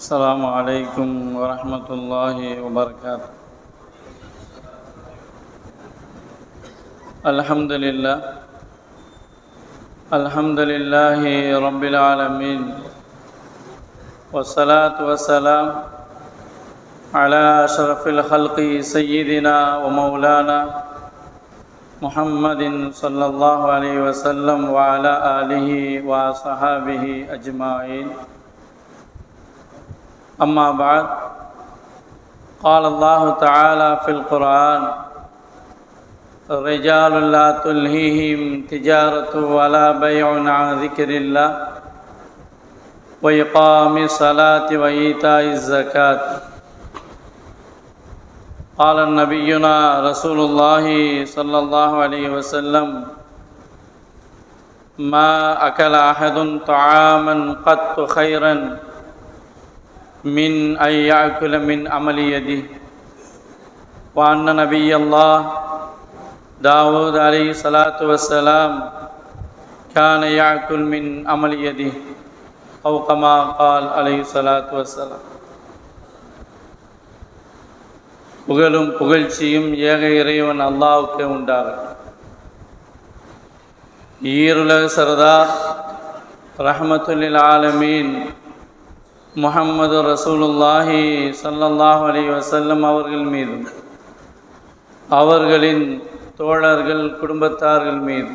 السلام علیکم ورحمۃ اللہ وبرکاتہ۔ الحمد للہ الحمد للہ رب العالمین وسلاۃ وسلام علی اشرف الخلق سیدنا و مولانا محمد صلی اللہ علیہ وسلم وعلی آلہ و صحابہ اجمعین۔ أما بعد قال الله تعالى في القرآن رجال لا تلهيهم تجارة ولا بيع عن ذكر الله وإقام الصلاة وإيتاء الزكاة. قال نبينا رسول الله صلى الله عليه وسلم ما أكل أحد طعاما قط خيرا من أن يأكل من عمل يده وأن نبي الله داود عليه الصلاة والسلام كان يأكل من عمل يده أو كما قال عليه الصلاة والسلام புகழும் புகழ்ச்சியும் ஏக இறைவன் அல்லாவுக்கு உண்டாகட்டும் ஈருலக சரதா ரஹமத்துல்லில் ஆலமீன் முஹம்மது ரசூலுல்லாஹி சல்லல்லாஹ் அலி வசல்லம் அவர்கள் மீதும் அவர்களின் தோழர்கள் குடும்பத்தார்கள் மீது.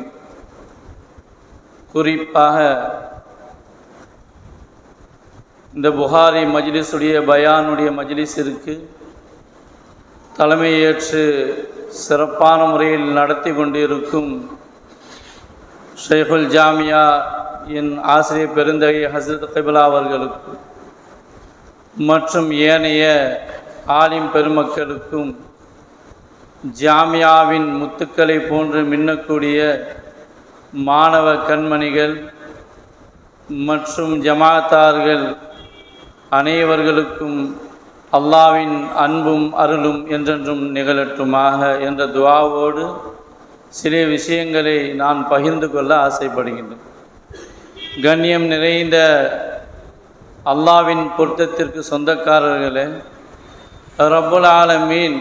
குறிப்பாக இந்த புகாரி மஜ்லிஸுடைய பயானுடைய மஜ்லிஸிற்கு தலைமையேற்று சிறப்பான முறையில் நடத்தி கொண்டிருக்கும் ஷேகுல் ஜாமியா என் ஆசிரியர் பெருந்தகை ஹசரத் கபிலா அவர்களுக்கு மற்றும் ஏனைய ஆலிம் பெருமக்களுக்கும் ஜாமியாவின் முத்துக்களை போன்று மின்னக்கூடிய மாணவ கண்மணிகள் மற்றும் ஜமாத்தார்கள் அனைவர்களுக்கும் அல்லாவின் அன்பும் அருளும் என்றென்றும் நிகழட்டுமாக என்ற துவாவோடு சில விஷயங்களை நான் பகிர்ந்து கொள்ள ஆசைப்படுகின்றேன். கண்ணியம் நிறைந்த அல்லாவின் பொருத்தத்திற்கு சொந்தக்காரர்களே ரப்புல் ஆலமீன்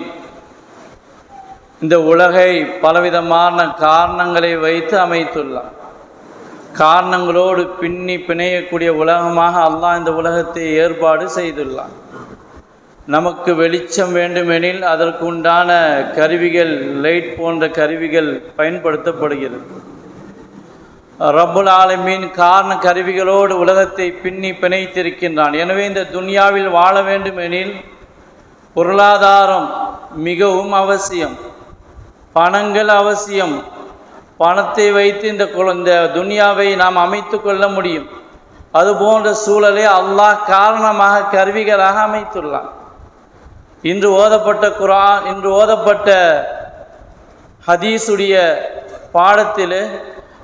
இந்த உலகை பலவிதமான காரணங்களை வைத்து அமைத்துள்ளார். காரணங்களோடு பின்னி பிணையக்கூடிய உலகமாக அல்லாஹ் இந்த உலகத்தை ஏற்பாடு செய்துள்ளான். நமக்கு வெளிச்சம் வேண்டுமெனில் அதற்கு உண்டான கருவிகள் லைட் போன்ற கருவிகள் பயன்படுத்தப்படுகிறது. ரப்புல் ஆலமீன் காரண கருவிகளோடு உலகத்தை பின்னி பிணைத்திருக்கின்றான். எனவே இந்த துனியாவில் வாழ வேண்டுமெனில் பொருளாதாரம் மிகவும் அவசியம் பணங்கள் அவசியம். பணத்தை வைத்து இந்த இந்த துனியாவை நாம் அமைத்து கொள்ள முடியும். அது போன்ற சூழலை அல்லாஹ் காரணமாக கருவிகளாக அமைத்துள்ளான். இன்று ஓதப்பட்ட குரான் இன்று ஓதப்பட்ட ஹதீஸுடைய பாடத்தில்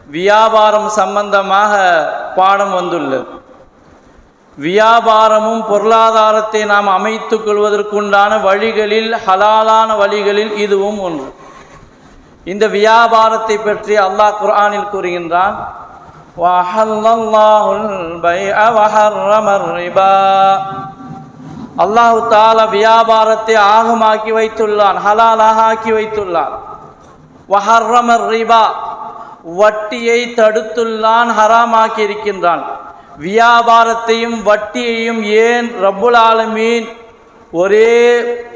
வியாபாரம் சம்பந்தமாக பாடம் வந்துள்ளது. வியாபாரமும் பொருளாதாரத்தை நாம் அமைத்து கொள்வதற்குண்டான வழிகளில் ஹலாலான வழிகளில் இதுவும் ஒன்று. இந்த வியாபாரத்தை பற்றி அல்லாஹ் குர்ஆனில் கூறுகின்றான் அல்லாஹு தால வியாபாரத்தை ஆகமாக்கி வைத்துள்ளான் ஹலாலாக ஆக்கி வைத்துள்ளான். வஹர்ரமர் ரிபா. வட்டியை தடுத்துள்ளான் ஹராமாக்கி இருக்கின்றான் வியாபாரத்தையும் வட்டியையும் ஏன் ரப்புல் ஆலமீன் ஒரே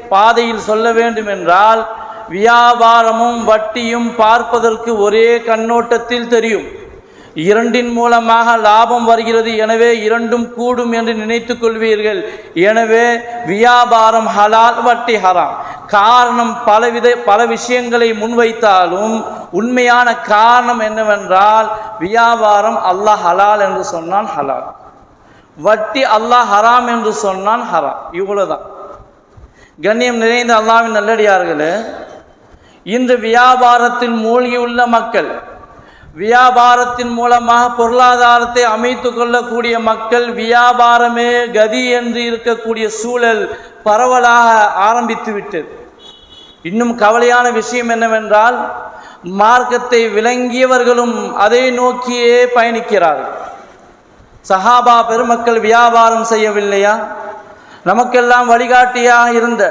பாதையில் சொல்ல வேண்டும் என்றால் வியாபாரமும் வட்டியும் பார்ப்பதற்கு ஒரே கண்ணோட்டத்தில் தெரியும். இரண்டின் மூலமாக லாபம் வருகிறது. எனவே இரண்டும் கூடும் என்று நினைத்து கொள்வீர்கள். எனவே வியாபாரம் ஹலால் வட்டி ஹராம். காரணம் பலவித பல விஷயங்களை முன்வைத்தாலும் உண்மையான காரணம் என்னவென்றால் வியாபாரம் அல்லாஹ் ஹலால் என்று சொன்னான் ஹலால். வட்டி அல்லாஹ் ஹராம் என்று சொன்னான் ஹராம். இவ்வளவுதான். கண்ணியம் நிறைந்த அல்லாவின் நல்லடியார்களே இன்று வியாபாரத்தில் மூழ்கியுள்ள மக்கள் வியாபாரத்தின் மூலமாக பொருளாதாரத்தை அமைத்து கொள்ளக்கூடிய மக்கள் வியாபாரமே கதி என்று இருக்கக்கூடிய சூழல் பரவலாக ஆரம்பித்து விட்டது. இன்னும் கவலையான விஷயம் என்னவென்றால் மார்க்கத்தை விளங்கியவர்களும் அதை நோக்கியே பயணிக்கிறார்கள். சஹாபா பெருமக்கள் வியாபாரம் செய்யவில்லையா? நமக்கெல்லாம் வழிகாட்டியாக இருந்த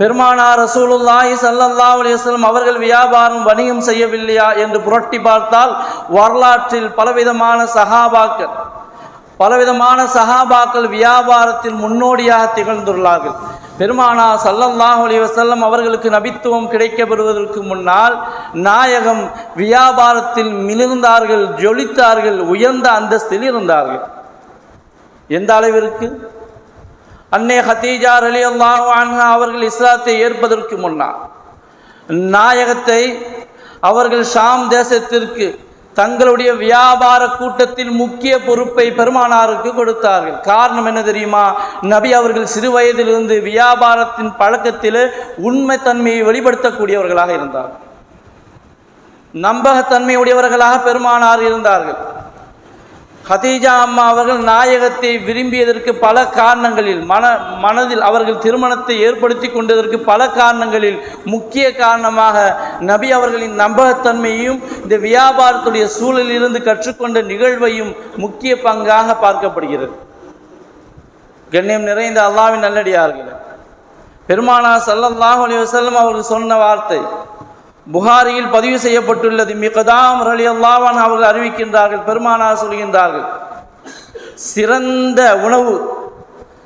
பெருமானார் ரசூலுல்லாஹி சல்லல்லா அலிஸ்லம் அவர்கள் வியாபாரம் வணிகம் செய்யவில்லையா என்று புரட்டி பார்த்தால் வரலாற்றில் பலவிதமான சகாபாக்கள் பலவிதமான சகாபாக்கள் வியாபாரத்தில் முன்னோடியாக திகழ்ந்துள்ளார்கள். பெருமானா சல்லல்லாஹ் அலைஹி வஸல்லம் அவர்களுக்கு நபித்துவம் கிடைக்கப்பெறுவதற்கு முன்னால் நாயகம் வியாபாரத்தில் மிளிர்ந்தார்கள் ஜொலித்தார்கள் உயர்ந்த அந்தஸ்தில் இருந்தார்கள். எந்த அளவிற்கு? அன்னை ஹத்தீஜா அலி அல்லாஹு அவர்கள் இஸ்லாத்தை ஏற்பதற்கு முன்னால் நாயகத்தை அவர்கள் ஷாம் தேசத்திற்கு தங்களுடைய வியாபார கூட்டத்தில் முக்கிய பொறுப்பை பெருமானாருக்கு கொடுத்தார்கள். காரணம் என்ன தெரியுமா? நபி அவர்கள் சிறு வயதிலிருந்து வியாபாரத்தின் பழக்கத்தில் உண்மைத்தன்மையை வெளிப்படுத்தக்கூடியவர்களாக இருந்தார்கள். நம்பகத்தன்மையுடையவர்களாக பெருமானார் இருந்தார்கள். ஹதீஜா அம்மா அவர்கள் நாயகத்தை விரும்பியதற்கு பல காரணங்களில் மன மனதில் அவர்கள் திருமணத்தை ஏற்படுத்தி கொண்டதற்கு பல காரணங்களில் முக்கிய காரணமாக நபி அவர்களின் நம்பகத்தன்மையையும் இந்த வியாபாரத்துடைய சூழலில் இருந்து கற்றுக்கொண்ட நிகழ்வையும் முக்கிய பங்காக பார்க்கப்படுகிறது. கண்ணியம் நிறைந்த அல்லாவின் நல்லடியார்கள் பெருமானா சல்லல்லாஹு அலி வசல்லம் அவர்கள் சொன்ன வார்த்தை புகாரியில் பதிவு செய்யப்பட்டுள்ளது. மிகதாம் ரலி அல்லாவான் அவர்கள் அறிவிக்கின்றார்கள் பெருமானா சொல்கின்றார்கள். சிறந்த உணவு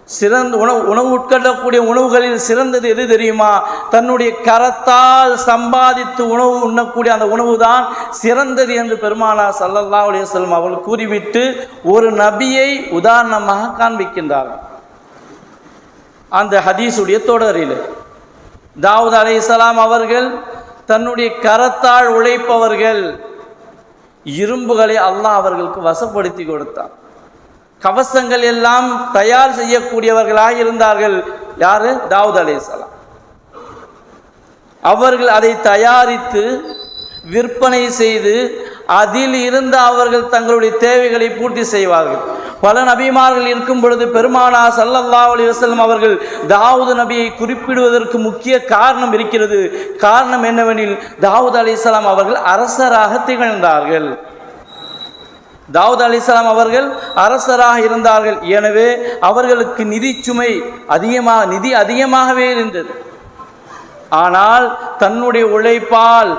சிறந்த உணவு உணவு உட்கொள்ளக்கூடிய உணவுகளில் சிறந்தது எது தெரியுமா? தன்னுடைய கரத்தால் சம்பாதித்து உணவு உண்ணக்கூடிய அந்த உணவு தான் சிறந்தது என்று பெருமானா சல்லல்லா அலையம் அவர்கள் கூறிவிட்டு ஒரு நபியை உதாரணமாக காண்பிக்கின்றார்கள் அந்த ஹதீஸுடைய தொடரில். தாவூத் அலைஹிஸ்ஸலாம் அவர்கள் தன்னுடைய கரத்தால் உழைப்பவர்கள் இரும்புகளை அல்லாஹ் அவர்களுக்கு வசப்படுத்தி கொடுத்தார் கவசங்கள் எல்லாம் தயார் செய்யக்கூடியவர்களாக இருந்தார்கள். யாரு? தாவூத் அலேசலாம் அவர்கள் அதை தயாரித்து விற்பனை செய்து அதில் இருந்து அவர்கள் தங்களுடைய தேவைகளை பூர்த்தி செய்வார்கள். பல நபிமார்கள் இருக்கும் பொழுது பெருமானா சல்லல்லா அலி வசலம் அவர்கள் தாவூது நபியை குறிப்பிடுவதற்கு முக்கிய காரணம் இருக்கிறது. காரணம் என்னவெனில் தாவூத் அலைஹிஸ்ஸலாம் அவர்கள் அரசராக திகழ்ந்தார்கள். தாவூத் அலிஸ்லாம் அவர்கள் அரசராக இருந்தார்கள். எனவே அவர்களுக்கு நிதி சுமை அதிகமாக நிதி அதிகமாகவே இருந்தது. ஆனால் தன்னுடைய உழைப்பால்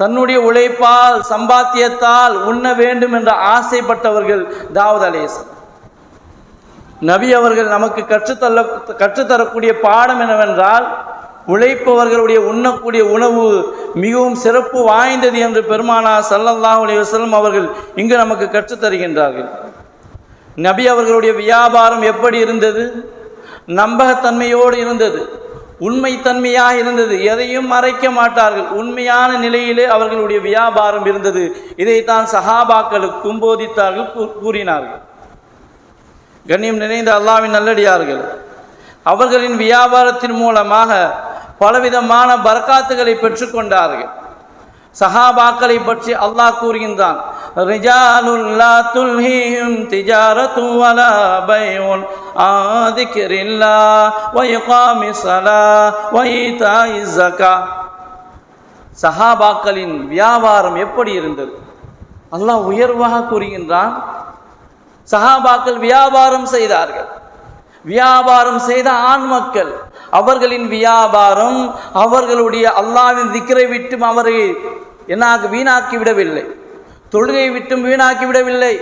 தன்னுடைய உழைப்பால் சம்பாத்தியத்தால் உண்ண வேண்டும் என்று ஆசைப்பட்டவர்கள் தாவூத் அலேசன் நபி அவர்கள் நமக்கு கற்றுத்தள்ள கற்றுத்தரக்கூடிய பாடம் என்னவென்றால் உழைப்பவர்களுடைய உண்ணக்கூடிய உணவு மிகவும் சிறப்பு வாய்ந்தது என்று பெருமானா சல்லல்லாஹ் அலைஹி வஸல்லம் அவர்கள் இங்கு நமக்கு கற்றுத்தருகின்றார்கள். நபி அவர்களுடைய வியாபாரம் எப்படி இருந்தது? நம்பகத்தன்மையோடு இருந்தது. உண்மைத்தன்மையாக இருந்தது. எதையும் மறைக்க மாட்டார்கள். உண்மையான நிலையிலே அவர்களுடைய வியாபாரம் இருந்தது. இதைத்தான் சஹாபாக்களுக்கும் போதித்தார்கள் கூறினார்கள். கண்ணியம் நிறைந்த அல்லாவின் நல்லடியார்கள். அவர்களின் வியாபாரத்தின் மூலமாக பலவிதமான பரக்காத்துகளை பெற்றுக்கொண்டார்கள். சஹாபாக்களை பற்றி அல்லாஹ் கூறுகின்றான். رجال لا تلهيهم تجارة ولا بيع عن ذكر الله وإقام الصلاة وإيتاء الزكاة சஹாபாக்களின் வியாபாரம் எப்படி இருந்தது? அல்லாஹ் உயர்வாக கூறுகின்றான். சஹாபாக்கள் வியாபாரம் செய்தார்கள். வியாபாரம் செய்த ஆண் மக்கள் அவர்களின் வியாபாரம் அவர்களுடைய அல்லாவின் திக்கரை விட்டும் அவரை என்னாக வீணாக்கி விடவில்லை. தொழுகை விட்டும் வீணாக்கி விடவில்லை.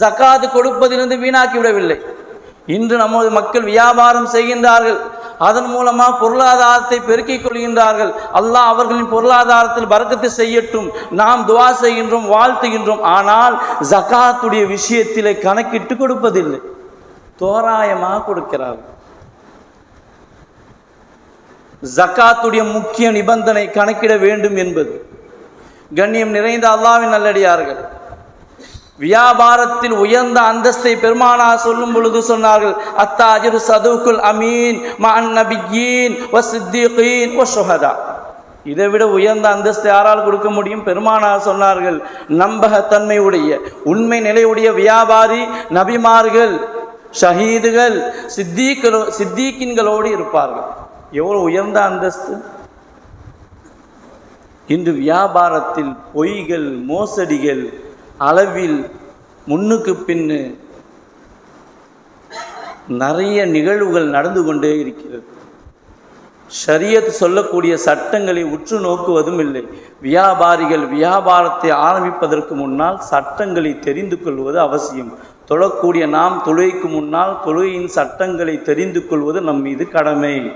ஜக்காது கொடுப்பதிலிருந்து வீணாக்கி விடவில்லை. இன்று நமது மக்கள் வியாபாரம் செய்கின்றார்கள். அதன் மூலமாக பொருளாதாரத்தை பெருக்கிக் கொள்கின்றார்கள். அல்லாஹ் அவர்களின் பொருளாதாரத்தில் வர்க்கத்தை செய்யட்டும். நாம் துவா செய்கின்றோம் வாழ்த்துகின்றோம். ஆனால் ஜகாத்துடைய விஷயத்திலே கணக்கிட்டு கொடுப்பதில்லை. தோராயமாக கொடுக்கிறார்கள் ஜக்காத்துடைய முக்கிய நிபந்தனை கணக்கிட வேண்டும் என்பது. கண்ணியம் நிறைந்த அல்லாவின் நல்லடியார்கள். வியாபாரத்தில் உயர்ந்த அந்தஸ்தை பெருமானா சொல்லும் பொழுது சொன்னார்கள் அத்தாஜிரு சதுக்குல் அமீன் மன் நபியீன் வ சித்திகீன் வ சுஹதா இதை விட உயர்ந்த அந்தஸ்து யாரால் கொடுக்க முடியும்? பெருமானார் சொன்னார்கள் நம்பகத்தன்மை உடைய உண்மை நிலையுடைய வியாபாரி நபிமார்கள் ஷஹீதுகள் சித்தீக்களோ சித்தீக்கின்களோடு இருப்பார்கள். எவ்வளோ உயர்ந்த அந்தஸ்து? இன்று வியாபாரத்தில் பொய்கள் மோசடிகள் அளவில் முன்னுக்கு பின்னு நிறைய நிகழ்வுகள் நடந்து கொண்டே இருக்கிறது. ஷரியத் சொல்லக்கூடிய சட்டங்களை உற்று நோக்குவதும் இல்லை. வியாபாரிகள் வியாபாரத்தை ஆரம்பிப்பதற்கு முன்னால் சட்டங்களை தெரிந்து கொள்வது அவசியம். தொழக்கூடிய நாம் தொழுகைக்கு முன்னால் தொழுகையின் சட்டங்களை தெரிந்து கொள்வது நம் மீது கடமை.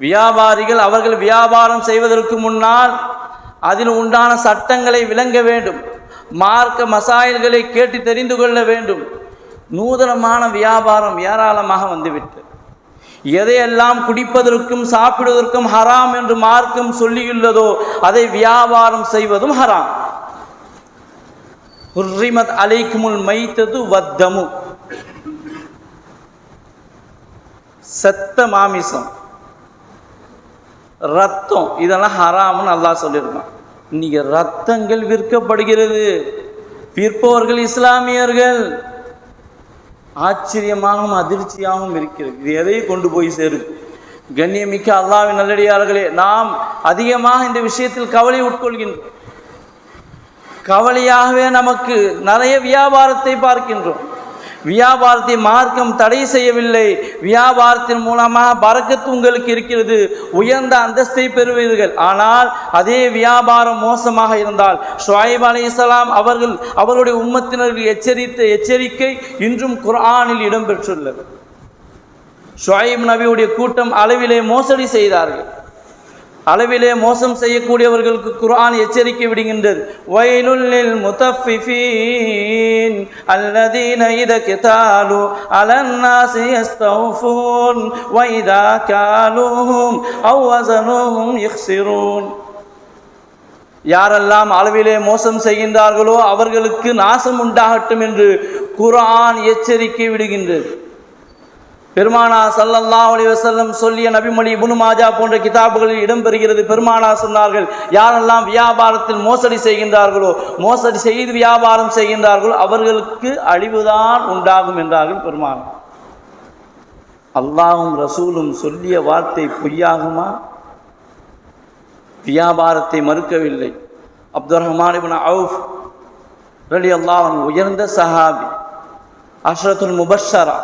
வியாபாரிகள் அவர்கள் வியாபாரம் செய்வதற்கு முன்னால் அதில் உண்டான சட்டங்களை விளங்க வேண்டும். மார்க்க மசாயல்களை கேட்டு தெரிந்து கொள்ள வேண்டும். நூதனமான வியாபாரம் ஏராளமாக வந்துவிட்டு. எதையெல்லாம் குடிப்பதற்கும் சாப்பிடுவதற்கும் ஹராம் என்று மார்க்கம் சொல்லியுள்ளதோ அதை வியாபாரம் செய்வதும் ஹராம். ஹுர்ரிமத் அலைக்குமுல் மைத்தது வத்தமு. செத்த மாமிசம். ரத்தம் இதெல்லாம் ஹராம்னு அல்லாஹ் சொல்லியிருக்கான் இன்னைக்கு ரத்தங்கள் விற்கப்படுகிறது. விற்பவர்கள் இஸ்லாமியர்கள். ஆச்சரியமாகவும் அதிர்ச்சியாகவும் இருக்கிறது. இது எதை கொண்டு போய் சேரும்? கண்ணியமிக்க அல்லாவின் நல்லடியார்களே நாம் அதிகமாக இந்த விஷயத்தில் கவலை உட்கொள்கின்றோம். கவலையாகவே நமக்கு நிறைய வியாபாரத்தை பார்க்கின்றோம். வியாபாரத்தை மார்க்கம் தடை செய்யவில்லை. வியாபாரத்தின் மூலமாக பறக்கத்து உங்களுக்கு இருக்கிறது. உயர்ந்த அந்தஸ்தை பெறுவீர்கள். ஆனால் அதே வியாபாரம் மோசமாக இருந்தால் ஷுவைப் அலி இஸ்லாம் அவர்கள் அவருடைய உம்மத்தினர்கள் எச்சரித்த எச்சரிக்கை இன்றும் குர்ஆனில் இடம்பெற்றுள்ளது. ஷுவைப் நபியுடைய கூட்டம் அளவிலே மோசடி செய்தார்கள். அளவிலே மோசம் செய்யக்கூடியவர்களுக்கு குரான் எச்சரிக்கை விடுகின்றது. வயலுல்லில் முத்தஃபிஃபீன் அல்லதீன இத கிதாலு அலன்னாசி யஸ்தௌஃபூன் வைதா காலுஹும் அவ் வஸனுஹும் யக்ஸிரூன் யாரெல்லாம் அளவிலே மோசம் செய்கின்றார்களோ அவர்களுக்கு நாசம் உண்டாகட்டும் என்று குரான் எச்சரிக்கை விடுகின்றது. பெருமானா சல்லல்லா அலி வசல்லம் சொல்லிய நபிமொழி இப்னு மாஜா போன்ற கிதாபுகளில் இடம்பெறுகிறது. பெருமானா சொன்னார்கள் யாரெல்லாம் வியாபாரத்தில் மோசடி செய்கின்றார்களோ மோசடி செய்து வியாபாரம் செய்கின்றார்களோ அவர்களுக்கு அழிவுதான் உண்டாகும் என்றார்கள் பெருமானா. அல்லாஹும் ரசூலும் சொல்லிய வார்த்தை பொய்யாகுமா? வியாபாரத்தை மறுக்கவில்லை. அப்துல் ரஹ்மான் இப்னு அவுஃப் ரலி அல்லாஹ் உயர்ந்த சஹாபி அஷ்ரத்துல் முபஷரா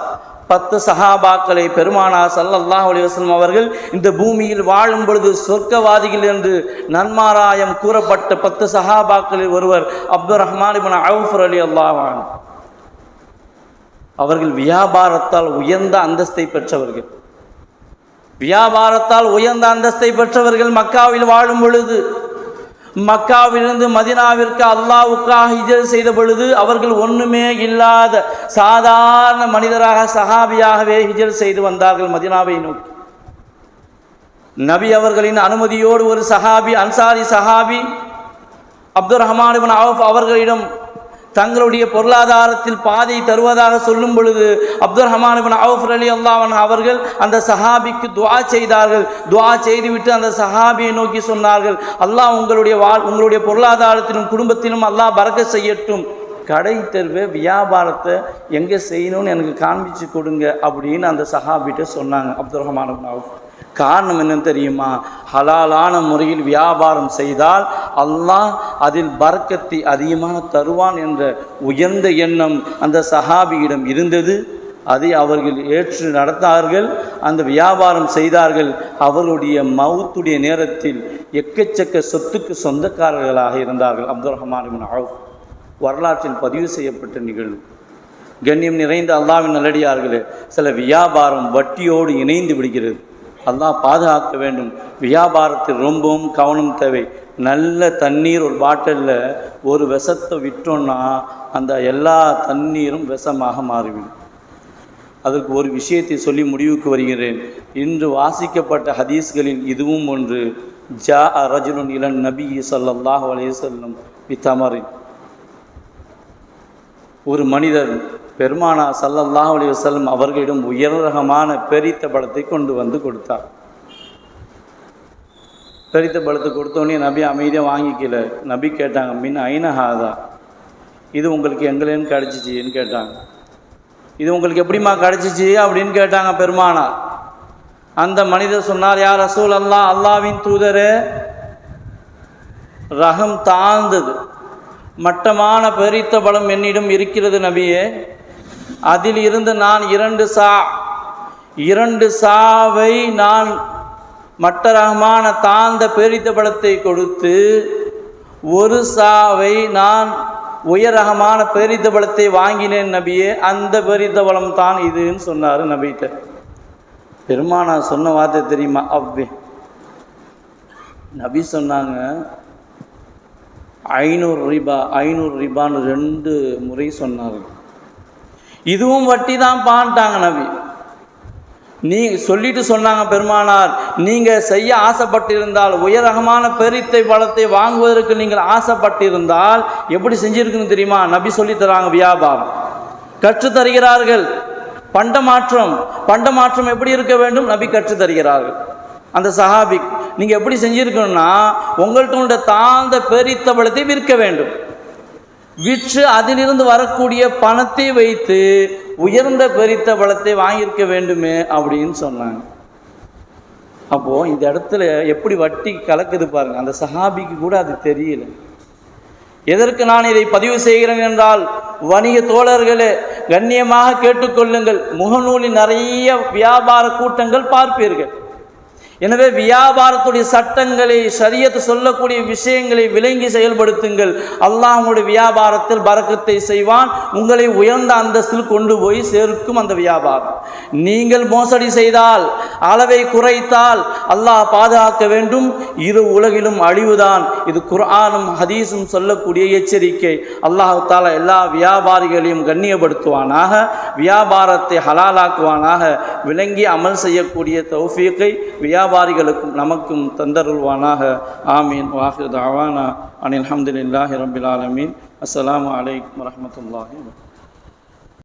பத்து சஹாபாக்களை பெருமானா சல்லல்லாஹ் அலைஹி அவர்கள் இந்த பூமியில் வாழும் பொழுது சொர்க்கவாதிகள் என்று நன்மாராயம் கூறப்பட்ட பத்து சஹாபாக்களில் ஒருவர் அப்துல் ரஹ்மான் இப்னு அவுஃப் அலி அல்லாஹ் அவர்கள் வியாபாரத்தால் உயர்ந்த அந்தஸ்தை பெற்றவர்கள். வியாபாரத்தால் உயர்ந்த அந்தஸ்தை பெற்றவர்கள் மக்காவில் வாழும் பொழுது மக்காவிலிருந்து மதினாவிற்கு அல்லாவுக்காக ஹிஜர் செய்த பொழுது அவர்கள் ஒன்றுமே இல்லாத சாதாரண மனிதராக சஹாபியாகவே ஹிஜல் செய்து வந்தார்கள் மதினாவை நோக்கி. நபி அவர்களின் அனுமதியோடு ஒரு சஹாபி அன்சாரி சஹாபி அப்துல் ரஹ்மான் அவர்களிடம் தங்களுடைய பொருளாதாரத்தில் பாதை தருவதாக சொல்லும் பொழுது அப்துல் ரஹமான் இப்னு அவுஃப் அலி அல்லாவன் அவர்கள் அந்த சஹாபிக்கு துவா செய்தார்கள். துவா செய்துவிட்டு அந்த சஹாபியை நோக்கி சொன்னார்கள் அல்லாஹ் உங்களுடைய வாழ் உங்களுடைய பொருளாதாரத்திலும் குடும்பத்திலும் அல்லாஹ் பறக்க செய்யட்டும். கடை தெருவு வியாபாரத்தை எங்கே செய்யணும்னு எனக்கு காண்பிச்சு கொடுங்க அப்படின்னு அந்த சஹாபிகிட்ட சொன்னாங்க அப்துல் ரஹமான் அவுஃப். காரணம் என்னன்னு தெரியுமா? ஹலாலான முறையில் வியாபாரம் செய்தால் அல்லாஹ் அதில் பறக்கத்தை அதிகமாக தருவான் என்ற உயர்ந்த எண்ணம் அந்த சஹாபியிடம் இருந்தது. அதை அவர்கள் ஏற்று நடத்தார்கள் அந்த வியாபாரம் செய்தார்கள். அவர்களுடைய மவுத்துடைய நேரத்தில் எக்கச்சக்க சொத்துக்கு சொந்தக்காரர்களாக இருந்தார்கள். Abdul Rahman Awf. வரலாற்றில் பதிவு செய்யப்பட்ட நிகழ்வு. கண்ணியம் நிறைந்த அல்லாவின் நல்லடியார்களே சில வியாபாரம் வட்டியோடு இணைந்து விடுகிறது. அல்லாஹ் பாதுகாக்க வேண்டும். வியாபாரத்தில் ரொம்பவும் கவனம் தேவை. நல்ல தண்ணீர் ஒரு பாட்டிலில் ஒரு விஷத்தை விட்டோம்னா அந்த எல்லா தண்ணீரும் விஷமாக மாறிவிடும். அதற்கு ஒரு விஷயத்தை சொல்லி முடிவுக்கு வருகிறேன். இன்று வாசிக்கப்பட்ட ஹதீஸ்களில் இதுவும் ஒன்று. ஜா அரஜுனன் இளன் நபி ஸல்லல்லாஹு அலைஹி செல்லும் வித்தமரின் ஒரு மனிதர் பெருமானா சல்லல்லாஹு அலி வசல்லம் அவர்களிடம் உயர்ரகமான பெரித்த பழத்தை கொண்டு வந்து கொடுத்தார். பெரித்த பழத்தை கொடுத்தோடனே நபி அமைதியாக வாங்கிக்கல. நபி கேட்டாங்க மின் ஐனஹாதா இது உங்களுக்கு எங்களேன்னு கிடச்சிச்சின்னு கேட்டாங்க. இது உங்களுக்கு எப்படிம்மா கிடச்சிச்சு? அப்படின்னு கேட்டாங்க பெருமானார் அந்த மனிதர் சொன்னார் யார் ரசூல் அல்லா அல்லாவின் தூதரே ரகம் தாழ்ந்தது. மட்டமான பெரித்த பலம் என்னிடம் இருக்கிறது நபியே அதில் இருந்து நான் இரண்டு சா இரண்டு சாவை நான் மட்ட ரகமான தாழ்ந்த பெரித்த பழத்தை கொடுத்து ஒரு சாவை நான் உயர் ரகமான பெரித்த பழத்தை வாங்கினேன் நபியே அந்த பெரித்த பழம் தான் இதுன்னு சொன்னார் நபிகிட்ட. பெருமானா சொன்ன வார்த்தை தெரியுமா? அவ்வே. நபி சொன்னாங்க ஐநூறு ரிபா ஐநூறு ரிபான்னு ரெண்டு முறை சொன்னார்கள் இதுவும் வட்டி தான் பான்ட்டாங்க நபி. நீ சொல்லிட்டு சொன்னாங்க பெருமானார் நீங்கள் செய்ய ஆசைப்பட்டிருந்தால் உயரகமான பெரித்தை பழத்தை வாங்குவதற்கு நீங்கள் ஆசைப்பட்டிருந்தால் எப்படி செஞ்சிருக்குன்னு தெரியுமா? நபி சொல்லி தராங்க வியாபாரம். கற்று தருகிறார்கள். பண்ட மாற்றம் பண்ட மாற்றம் எப்படி இருக்க வேண்டும்? நபி கற்று தருகிறார்கள். அந்த சஹாபி நீங்கள் எப்படி செஞ்சுருக்கணும்னா உங்கள்கிட்ட உள்ள தாழ்ந்த பெரித்த பழத்தை விற்க வேண்டும். விற்று அதிலிருந்து வரக்கூடிய பணத்தை வைத்து உயர்ந்த பெரித்த பலத்தை வாங்கியிருக்க வேண்டுமே அப்படின்னு சொன்னாங்க. அப்போது இந்த இடத்துல எப்படி வட்டி கலக்குது பாருங்க. அந்த சஹாபிக்கு கூட அது தெரியல. எதற்கு நான் இதை பதிவு செய்கிறேன் என்றால் வணிக தோழர்களே கண்ணியமாக கேட்டுக்கொள்ளுங்கள். முகநூலில் நிறைய வியாபார கூட்டங்கள் பார்ப்பீர்கள். எனவே வியாபாரத்துடைய சட்டங்களை சரியத்து சொல்லக்கூடிய விஷயங்களை விளங்கி செயல்படுத்துங்கள். அல்லாஹ் உங்களுடைய வியாபாரத்தில் பறக்கத்தை செய்வான். உங்களை உயர்ந்த அந்தஸ்தில் கொண்டு போய் சேர்க்கும் அந்த வியாபாரம். நீங்கள் மோசடி செய்தால் அளவை குறைத்தால் அல்லாஹ் பாதுகாக்க வேண்டும். இரு உலகிலும் அழிவுதான். இது குர்ஆனும் ஹதீஸும் சொல்லக்கூடிய எச்சரிக்கை. அல்லாஹ் தாலா எல்லா வியாபாரிகளையும் கண்ணியப்படுத்துவானாக வியாபாரத்தை ஹலாலாக்குவானாக விளங்கி அமல் செய்யக்கூடிய தௌஃபீக்கை வியாபாரிகளுக்கும் நமக்கும் தந்தருள்வானாக. ஆமீன். வாஹிர் தாவானா அனில் அஹமதுல்லாஹி ரபில் ஆலமீன். அஸ்ஸலாமு அலைக்கும் வரமத்துல்லாஹி